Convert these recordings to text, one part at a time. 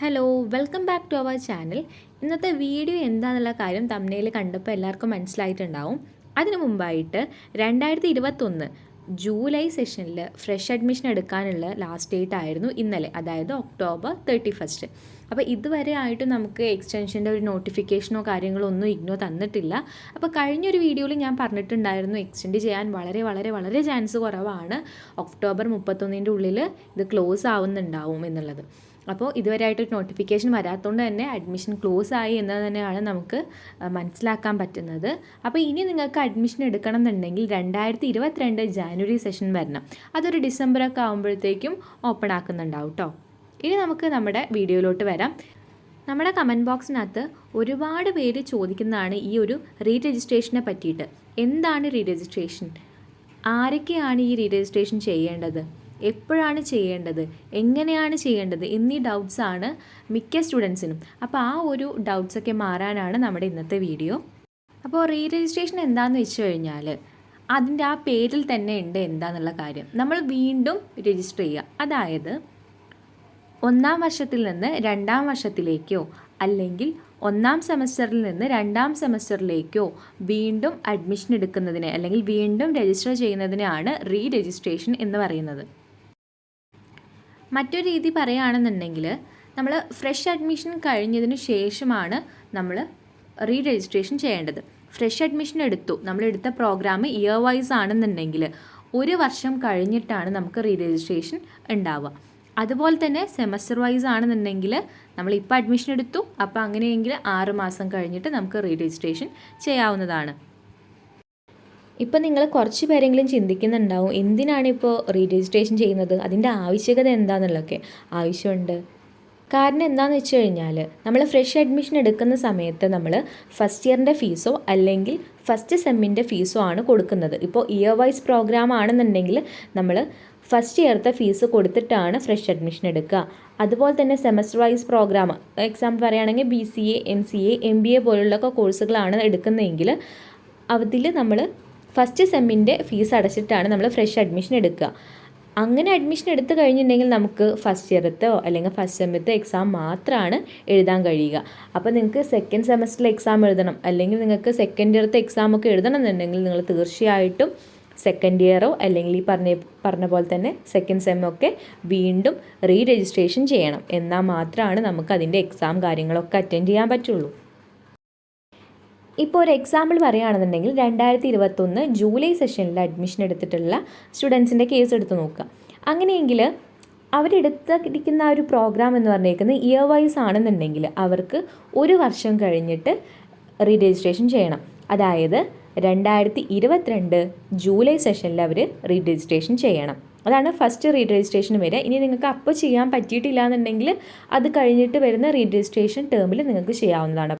Hello welcome back to our channel ഇന്നത്തെ video എന്താണെന്നുള്ള കാര്യം തമ്മിൽ കണ്ടപ്പോൾ എല്ലാവർക്കും മനസ്സിലായിട്ടുണ്ടാവും. അതിനു മുമ്പായിട്ട് രണ്ടായിരത്തി ഇരുപത്തൊന്ന് ജൂലൈ സെഷനിൽ ഫ്രഷ് അഡ്മിഷൻ എടുക്കാനുള്ള ലാസ്റ്റ് ഡേറ്റ് ആയിരുന്നു ഇന്നലെ അതായത് ഒക്ടോബർ തേർട്ടി ഫസ്റ്റ് അപ്പോൾ ഇതുവരെ ആയിട്ട് നമുക്ക് എക്സ്റ്റൻഷന്റെ ഒരു നോട്ടിഫിക്കേഷനോ കാര്യങ്ങളോ ഒന്നും ഇഗ്നോ തന്നിട്ടില്ല. അപ്പോൾ കഴിഞ്ഞൊരു വീഡിയോയിൽ ഞാൻ പറഞ്ഞിട്ടുണ്ടായിരുന്നു എക്സ്റ്റെൻഡ് ചെയ്യാൻ വളരെ വളരെ വളരെ ചാൻസ് കുറവാണ്. ഒക്ടോബർ മുപ്പത്തൊന്നിന്റെ ഉള്ളിൽ ഇത് ക്ലോസ് ആവുന്നുണ്ടാവും എന്നുള്ളത്. അപ്പോൾ ഇതുവരെയായിട്ടൊരു നോട്ടിഫിക്കേഷൻ വരാത്തതുകൊണ്ട് തന്നെ അഡ്മിഷൻ ക്ലോസ് ആയി എന്ന് തന്നെയാണ് നമുക്ക് മനസ്സിലാക്കാൻ പറ്റുന്നത്. അപ്പോൾ ഇനി നിങ്ങൾക്ക് അഡ്മിഷൻ എടുക്കണം എന്നുണ്ടെങ്കിൽ രണ്ടായിരത്തി ഇരുപത്തിരണ്ട് ജാനുവരി സെഷൻ വരണം. അതൊരു ഡിസംബറൊക്കെ ആകുമ്പോഴത്തേക്കും ഓപ്പൺ ആക്കുന്നുണ്ടാവും കേട്ടോ ഇനി നമുക്ക് നമ്മുടെ വീഡിയോയിലോട്ട് വരാം. നമ്മുടെ കമന്റ് ബോക്സിനകത്ത് ഒരുപാട് പേര് ചോദിക്കുന്നതാണ് ഈ ഒരു റീ രജിസ്ട്രേഷനെ പറ്റിയിട്ട്. എന്താണ് റീ രജിസ്ട്രേഷൻ ആരൊക്കെയാണ് ഈ റീ രജിസ്ട്രേഷൻ ചെയ്യേണ്ടത്? എപ്പോഴാണ് ചെയ്യേണ്ടത്? എങ്ങനെയാണ് ചെയ്യേണ്ടത്? എന്നീ ഡൗട്ട്സാണ് മിക്ക സ്റ്റുഡൻസിനും അപ്പോൾ ആ ഒരു ഡൗട്ട്സൊക്കെ മാറാനാണ് നമ്മുടെ ഇന്നത്തെ വീഡിയോ അപ്പോൾ റീ രജിസ്ട്രേഷൻ എന്താണെന്ന് വെച്ച് കഴിഞ്ഞാൽ അതിന്റെ ആ പേരിൽ തന്നെ ഉണ്ട് എന്താണെന്നുള്ള കാര്യം. നമ്മൾ വീണ്ടും രജിസ്റ്റർ ചെയ്യുക. അതായത് ഒന്നാം വർഷത്തിൽ നിന്ന് രണ്ടാം വർഷത്തിലേക്കോ അല്ലെങ്കിൽ ഒന്നാം സെമസ്റ്ററിൽ നിന്ന് രണ്ടാം സെമസ്റ്ററിലേക്കോ വീണ്ടും അഡ്മിഷൻ എടുക്കുന്നതിന് അല്ലെങ്കിൽ വീണ്ടും രജിസ്റ്റർ ചെയ്യുന്നതിനാണ് റീ രജിസ്ട്രേഷൻ എന്ന് പറയുന്നത്. മറ്റൊരു രീതി പറയുകയാണെന്നുണ്ടെങ്കിൽ നമ്മൾ ഫ്രഷ് അഡ്മിഷൻ കഴിഞ്ഞതിന് ശേഷമാണ് നമ്മൾ റീ രജിസ്ട്രേഷൻ ചെയ്യേണ്ടത്. ഫ്രഷ് അഡ്മിഷൻ എടുത്തു. നമ്മൾ എടുത്ത പ്രോഗ്രാം ഇയർ വൈസ് ആണെന്നുണ്ടെങ്കിൽ ഒരു വർഷം കഴിഞ്ഞിട്ടാണ് നമുക്ക് റീ രജിസ്ട്രേഷൻ ഉണ്ടാവുക. അതുപോലെ തന്നെ സെമസ്റ്റർ വൈസ് ആണെന്നുണ്ടെങ്കിൽ നമ്മൾ ഇപ്പോൾ അഡ്മിഷൻ എടുത്തു. അപ്പോൾ അങ്ങനെയെങ്കിൽ ആറ് മാസം കഴിഞ്ഞിട്ട് നമുക്ക് റീ രജിസ്ട്രേഷൻ ചെയ്യാവുന്നതാണ്. ഇപ്പം നിങ്ങൾ കുറച്ച് പേരെങ്കിലും ചിന്തിക്കുന്നുണ്ടാവും എന്തിനാണ് ഇപ്പോൾ റീ രജിസ്ട്രേഷൻ ചെയ്യുന്നത്? അതിന്റെ ആവശ്യകത എന്താണെന്നുള്ളതൊക്കെ ആവശ്യമുണ്ട്. കാരണം എന്താണെന്ന് വെച്ച് കഴിഞ്ഞാൽ നമ്മൾ ഫ്രഷ് അഡ്മിഷൻ എടുക്കുന്ന സമയത്ത് നമ്മൾ ഫസ്റ്റ് ഇയറിന്റെ ഫീസോ അല്ലെങ്കിൽ ഫസ്റ്റ് സെമ്മിന്റെ ഫീസോ ആണ് കൊടുക്കുന്നത്. ഇപ്പോൾ ഇയർ വൈസ് പ്രോഗ്രാം ആണെന്നുണ്ടെങ്കിൽ നമ്മൾ ഫസ്റ്റ് ഇയർത്തെ ഫീസ് കൊടുത്തിട്ടാണ് ഫ്രഷ് അഡ്മിഷൻ എടുക്കുക. അതുപോലെ തന്നെ സെമസ്റ്റർ വൈസ് പ്രോഗ്രാം എക്സാമ്പിൾ പറയുകയാണെങ്കിൽ B C A M C A M B A പോലുള്ളൊക്കെ കോഴ്സുകളാണ് എടുക്കുന്നതെങ്കിൽ അതിൽ നമ്മൾ ഫസ്റ്റ് സെമ്മിന്റെ ഫീസ് അടച്ചിട്ടാണ് നമ്മൾ ഫ്രഷ് അഡ്മിഷൻ എടുക്കുക. അങ്ങനെ അഡ്മിഷൻ എടുത്തു കഴിഞ്ഞിട്ടുണ്ടെങ്കിൽ നമുക്ക് ഫസ്റ്റ് ഇയറത്തോ അല്ലെങ്കിൽ ഫസ്റ്റ് സെമ്മത്തോ എക്സാം മാത്രമാണ് എഴുതാൻ കഴിയുക. അപ്പോൾ നിങ്ങൾക്ക് സെക്കൻഡ് സെമസ്റ്ററിലെ എക്സാം എഴുതണം. അല്ലെങ്കിൽ നിങ്ങൾക്ക് സെക്കൻഡ് ഇയറത്തെ എക്സാം ഒക്കെ എഴുതണം എന്നുണ്ടെങ്കിൽ നിങ്ങൾ തീർച്ചയായിട്ടും സെക്കൻഡ് ഇയറോ അല്ലെങ്കിൽ ഈ പറഞ്ഞ പറഞ്ഞ പോലെ തന്നെ സെക്കൻഡ് സെമ്മൊക്കെ വീണ്ടും റീ രജിസ്ട്രേഷൻ ചെയ്യണം. എന്നാൽ മാത്രമാണ് നമുക്ക് അതിന്റെ എക്സാം കാര്യങ്ങളൊക്കെ അറ്റൻഡ് ചെയ്യാൻ പറ്റുള്ളൂ. ഇപ്പോൾ ഒരു എക്സാമ്പിൾ പറയുകയാണെന്നുണ്ടെങ്കിൽ രണ്ടായിരത്തി ഇരുപത്തൊന്ന് ജൂലൈ സെഷനിൽ അഡ്മിഷൻ എടുത്തിട്ടുള്ള സ്റ്റുഡൻസിന്റെ കേസ് എടുത്ത് നോക്കുക. അങ്ങനെയെങ്കിൽ അവരെടുത്തിരിക്കുന്ന ഒരു പ്രോഗ്രാം എന്ന് പറഞ്ഞേക്കുന്നത് ഇയർ വൈസ് ആണെന്നുണ്ടെങ്കിൽ അവർക്ക് ഒരു വർഷം കഴിഞ്ഞിട്ട് റീ രജിസ്ട്രേഷൻ ചെയ്യണം. അതായത് രണ്ടായിരത്തി ഇരുപത്തിരണ്ട് ജൂലൈ സെഷനിൽ അവർ റീ രജിസ്ട്രേഷൻ ചെയ്യണം. അതാണ് ഫസ്റ്റ് റീ രജിസ്ട്രേഷൻ വരെ ഇനി നിങ്ങൾക്ക് അപ്പോൾ ചെയ്യാൻ പറ്റിയിട്ടില്ല എന്നുണ്ടെങ്കിൽ അത് കഴിഞ്ഞിട്ട് വരുന്ന റീ രജിസ്ട്രേഷൻ ടേമിൽ നിങ്ങൾക്ക് ചെയ്യാവുന്നതാണ്.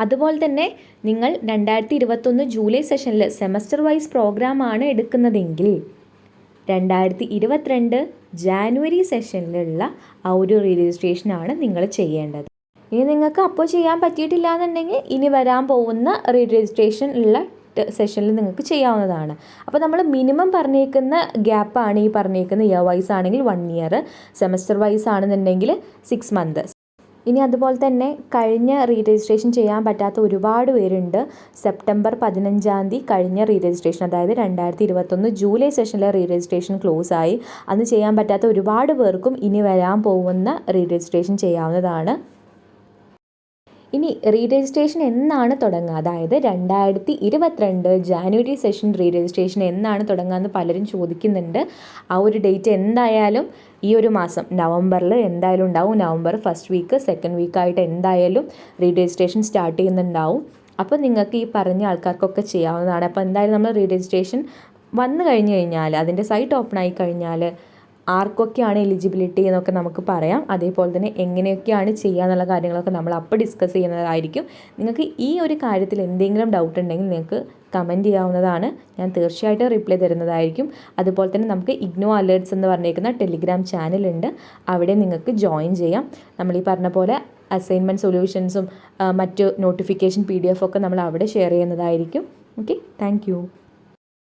അതുപോലെ തന്നെ നിങ്ങൾ രണ്ടായിരത്തി ഇരുപത്തൊന്ന് ജൂലൈ സെഷനിൽ സെമസ്റ്റർ വൈസ് പ്രോഗ്രാമാണ് എടുക്കുന്നതെങ്കിൽ രണ്ടായിരത്തി ഇരുപത്തിരണ്ട് ജാനുവരി സെഷനിലുള്ള ആ ഒരു രജിസ്ട്രേഷനാണ് നിങ്ങൾ ചെയ്യേണ്ടത്. ഇനി നിങ്ങൾക്ക് അപ്പോൾ ചെയ്യാൻ പറ്റിയിട്ടില്ല എന്നുണ്ടെങ്കിൽ ഇനി വരാൻ പോകുന്ന റീ രജിസ്ട്രേഷൻ ഉള്ള സെഷനിൽ നിങ്ങൾക്ക് ചെയ്യാവുന്നതാണ്. അപ്പോൾ നമ്മൾ മിനിമം പറഞ്ഞേക്കുന്ന ഗ്യാപ്പാണ് ഈ പറഞ്ഞേക്കുന്ന ഇയർ വൈസ് ആണെങ്കിൽ വൺ ഇയർ സെമസ്റ്റർ വൈസ് ആണെന്നുണ്ടെങ്കിൽ സിക്സ് മന്ത് ഇനി അതുപോലെ തന്നെ കഴിഞ്ഞ റീ രജിസ്ട്രേഷൻ ചെയ്യാൻ പറ്റാത്ത ഒരുപാട് പേരുണ്ട്. സെപ്റ്റംബർ പതിനഞ്ചാം തീയതി കഴിഞ്ഞ റീ രജിസ്ട്രേഷൻ അതായത് രണ്ടായിരത്തി ഇരുപത്തൊന്ന് ജൂലൈ സെഷനിലെ റീ രജിസ്ട്രേഷൻ ക്ലോസ് ആയി. അന്ന് ചെയ്യാൻ പറ്റാത്ത ഒരുപാട് പേർക്കും ഇനി വരാൻ പോകുന്ന റീ രജിസ്ട്രേഷൻ ചെയ്യാവുന്നതാണ്. ഇനി റീ രജിസ്ട്രേഷൻ എന്നാണ് തുടങ്ങുക? അതായത് രണ്ടായിരത്തി ഇരുപത്തിരണ്ട് ജാനുവരി സെഷൻ റീ രജിസ്ട്രേഷൻ എന്നാണ് തുടങ്ങുക എന്ന് പലരും ചോദിക്കുന്നുണ്ട്. ആ ഒരു ഡേറ്റ് എന്തായാലും ഈ ഒരു മാസം നവംബറിൽ എന്തായാലും ഉണ്ടാവും. നവംബർ ഫസ്റ്റ് വീക്ക് സെക്കൻഡ് വീക്കായിട്ട് എന്തായാലും റീ രജിസ്ട്രേഷൻ സ്റ്റാർട്ട് ചെയ്യുന്നുണ്ടാവും. അപ്പോൾ നിങ്ങൾക്ക് ഈ പറഞ്ഞ ആൾക്കാർക്കൊക്കെ ചെയ്യാവുന്നതാണ്. അപ്പോൾ എന്തായാലും നമ്മൾ റീ രജിസ്ട്രേഷൻ വന്നു കഴിഞ്ഞ് കഴിഞ്ഞാൽ അതിന്റെ സൈറ്റ് ഓപ്പൺ ആയി കഴിഞ്ഞാൽ ആർക്കൊക്കെയാണ് എലിജിബിലിറ്റി എന്നൊക്കെ നമുക്ക് പറയാം. അതേപോലെ തന്നെ എങ്ങനെയൊക്കെയാണ് ചെയ്യുക എന്നുള്ള കാര്യങ്ങളൊക്കെ നമ്മൾ അപ്പോൾ ഡിസ്കസ് ചെയ്യുന്നതായിരിക്കും. നിങ്ങൾക്ക് ഈ ഒരു കാര്യത്തിൽ എന്തെങ്കിലും ഡൗട്ട് ഉണ്ടെങ്കിൽ നിങ്ങൾക്ക് കമന്റ് ചെയ്യാവുന്നതാണ്. ഞാൻ തീർച്ചയായിട്ടും റിപ്ലൈ തരുന്നതായിരിക്കും. അതുപോലെ തന്നെ നമുക്ക് ഇഗ്നോ അലേർട്സ് എന്ന് പറഞ്ഞേക്കുന്ന ടെലിഗ്രാം ചാനലുണ്ട് അവിടെ നിങ്ങൾക്ക് ജോയിൻ ചെയ്യാം. നമ്മൾ ഈ പറഞ്ഞ പോലെ അസൈൻമെന്റ് സൊല്യൂഷൻസും മറ്റ് നോട്ടിഫിക്കേഷൻ പി ഡി എഫ് ഒക്കെ നമ്മൾ അവിടെ ഷെയർ ചെയ്യുന്നതായിരിക്കും. Okay thank